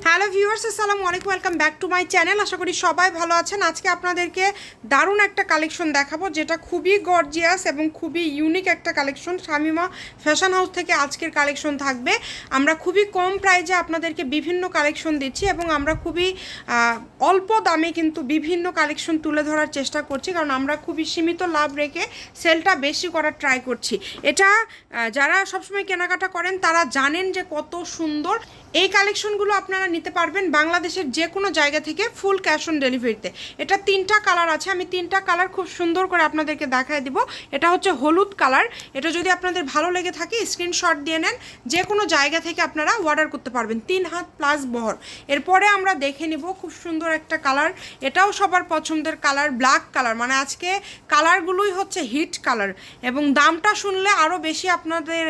Hello viewers আসসালামু আলাইকুম welcome back to my channel আশা করি সবাই ভালো আছেন। আজকে আপনাদেরকে দারুণ একটা কালেকশন দেখাবো, যেটা খুবই গর্জিয়াস এবং খুবই ইউনিক একটা কালেকশন শামিমা ফ্যাশন হাউস থেকে আজকের কালেকশন থাকবে। আমরা খুবই কম প্রাইজে আপনাদেরকে বিভিন্ন কালেকশন দিচ্ছি এবং আমরা খুবই অল্প দামে কিন্তু বিভিন্ন কালেকশন তুলে ধরার চেষ্টা করছি, কারণ আমরা খুবই সীমিত লাভ রেখে সেলটা বেশি করার ট্রাই করছি। এটা যারা সবসময় কেনাকাটা করেন, তারা জানেন যে কত সুন্দর। এই কালেকশনগুলো আপনারা নিতে পারবেন বাংলাদেশের যে কোনো জায়গা থেকে ফুল ক্যাশ অন ডেলিভারিতে। এটা তিনটা কালার আছে, আমি তিনটা কালার খুব সুন্দর করে আপনাদেরকে দেখায় দিব। এটা হচ্ছে হলুদ কালার। এটা যদি আপনাদের ভালো লেগে থাকে স্ক্রিনশট দিয়ে নেন। যে কোনো জায়গা থেকে আপনারা অর্ডার করতে পারবেন। তিন হাত প্লাস বহর। এরপরে আমরা দেখে নিব খুব সুন্দর একটা কালার। এটাও সবার পছন্দের কালার ব্ল্যাক কালার। মানে আজকে কালারগুলোই হচ্ছে হিট কালার। এবং দামটা শুনলে আরও বেশি আপনাদের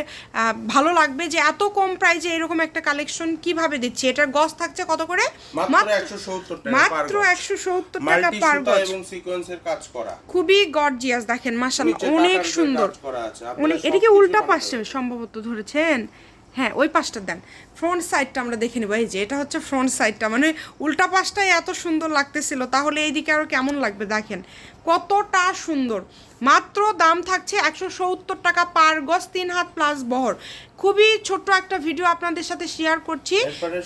ভালো লাগবে যে এত কম প্রাইজে এরকম একটা কালেকশন কীভাবে দিচ্ছে? এটার গজ থাকছে কত করে? মাত্র 170 টাকা। একশো সত্তর পার গজ। কাজ করা। খুবই গর্জিয়াস দেখেন মাশাআল্লাহ অনেক সুন্দর। অনেক উল্টা পাশে সম্ভবত ধরেছেন? হ্যাঁ ওই পাশটা দেন। ফ্রন্ট সাইডটা আমরা দেখে নেব। এই যে এটা হচ্ছে ফ্রন্ট সাইডটা মানে উল্টা পাশটাই এত সুন্দর লাগতেছিল। তাহলে এইদিকে আরও কেমন লাগবে? দেখেন কতটা সুন্দর। মাত্র দাম থাকছে একশো সত্তর টাকা পার গজ তিন হাত প্লাস বহর। খুবই ছোট্ট একটা ভিডিও আপনাদের সাথে শেয়ার করছি।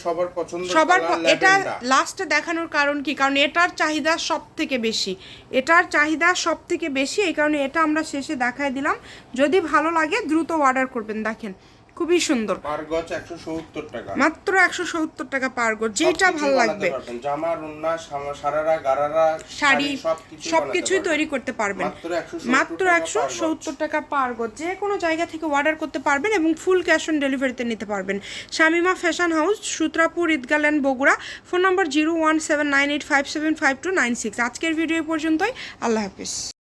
সবার পছন্দ সবার এটা লাস্টে দেখানোর কারণ কি? কারণ এটার চাহিদা সব থেকে বেশি। এটার চাহিদা সব থেকে বেশি এই কারণে এটা আমরা শেষে দেখায় দিলাম। যদি ভালো লাগে দ্রুত অর্ডার করবেন দেখেন। খুবই সুন্দর। পার গজ 170 টাকা। মাত্র একশো সত্তর টাকা পার গজ যেটা ভালো লাগবে। জামা রুন্না সারারা গারারা শাড়ি সবকিছু সবকিছুই তৈরি করতে পারবেন। মাত্র 170 টাকা একশো সত্তর টাকা পার গজ। যে কোনো জায়গা থেকে অর্ডার করতে পারবেন এবং ফুল ক্যাশ অন ডেলিভারিতে নিতে পারবেন। Shamima fashion house Sutrapur Eidgah land Bogura. Phone number zero one seven nine eight five seven five two nine six. আজকের ভিডিও পর্যন্তই। আল্লাহ হাফিজ।